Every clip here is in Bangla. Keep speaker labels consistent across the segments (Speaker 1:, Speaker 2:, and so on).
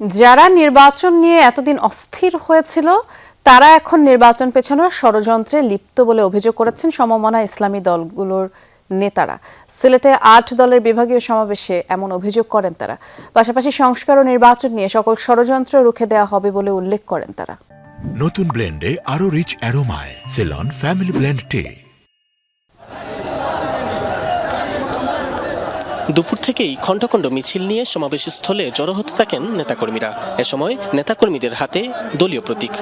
Speaker 1: যারা নির্বাচন নিয়ে এতদিন অস্থির হয়েছিল, তারা এখন নির্বাচন পেছানোর ষড়যন্ত্রে লিপ্ত বলে অভিযোগ করেছেন সমমনা ইসলামী দলগুলোর নেতারা। সিলেটে আট দলের বিভাগীয় সমাবেশে এমন অভিযোগ করেন তারা। পাশাপাশি সংস্কার ও নির্বাচন নিয়ে সকল ষড়যন্ত্র রুখে দেওয়া হবে বলে উল্লেখ করেন তারা।
Speaker 2: নতুন ব্লেন্ডে আরও রিচ অ্যারোমায় সেলন ফ্যামিলি ব্লেন্ড টে
Speaker 3: দুপুর থেকেই খণ্ড খণ্ড মিছিল নিয়ে সমাবেশ স্থলে জড়ো হতে থাকেন নেতাকর্মীরা। এ সময় নেতাকর্মীদের হাতে দলীয় প্রতীক।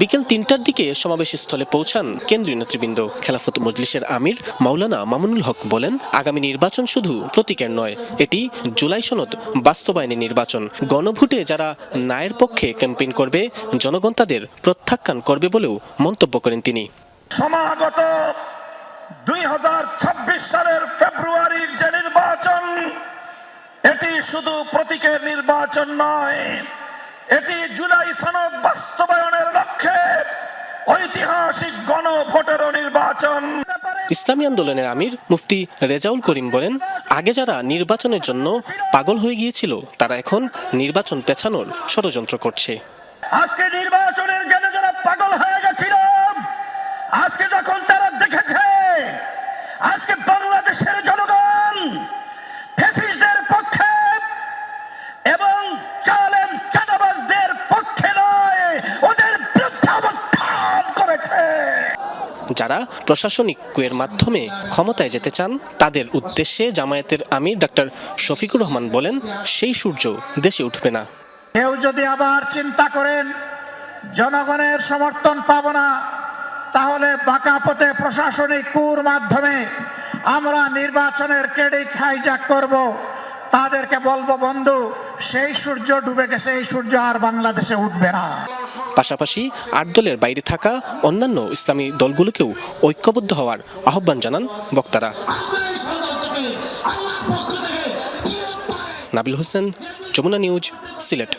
Speaker 3: বিকেল তিনটার দিকে সমাবেশ স্থলে পৌঁছান কেন্দ্রীয় নেতৃবৃন্দ। খেলাফত মজলিসের আমির মাওলানা মামুনুল হক বলেন, আগামী নির্বাচন শুধু প্রতীকের নয়, এটি জুলাই সনদ বাস্তবায়নের নির্বাচন। গণভোটে যারা ন্যায়ের পক্ষে ক্যাম্পেইন করবে, জনগণ তাদের প্রত্যাখ্যান করবে বলেও মন্তব্য করেন তিনি।
Speaker 4: সমাগত দুই হাজার ছাব্বিশ সালের ফেব্রুয়ারির যে নির্বাচন এটি শুধু প্রতীকের নির্বাচন নয় এটি জুলাই সনদ বাস্তবায়নের লক্ষ্যে ঐতিহাসিক গণভোটেরও নির্বাচন।
Speaker 3: ইসলামী আন্দোলনের আমির মুফতি রেজাউল করিম বলেন আগে যারা নির্বাচনের জন্য পাগল হয়ে গিয়েছিল তারা এখন নির্বাচন পেছানোর ষড়যন্ত্র করছে।
Speaker 4: আজকে নির্বাচনের জন্য যারা পাগল হয়ে গেছিল আজকে যখন বাংলাদেশের জনগণ ফ্যাসিস্টদের পক্ষে এবং চালেন চাঁদাবাজদের পক্ষে নয় ওদের বিরুদ্ধে অবস্থান করেছে।
Speaker 3: যারা প্রশাসনিক কুয়ের মাধ্যমে ক্ষমতায় যেতে চান তাদের উদ্দেশ্যে জামায়াতের আমির ডাক্তার শফিকুর রহমান বলেন সেই সূর্য দেশে উঠবে না।
Speaker 4: কেউ যদি আবার চিন্তা করেন জনগণের সমর্থন পাব না তাহলে বাঁকা পথে প্রশাসনিক কুর মাধ্যমে আমরা নির্বাচনের ক্রেডিট হাইজাক করব। তাদেরকে বলব, বন্ধু, সেই সূর্য ডুবে গেছে, এই সূর্য আর বাংলাদেশে উঠবে না।
Speaker 3: পাশাপাশি আট দলের বাইরে থাকা অন্যান্য ইসলামী দলগুলোকেও ঐক্যবদ্ধ হওয়ার আহ্বান জানান বক্তারা। নাবিল হোসেন, যমুনা নিউজ, সিলেট।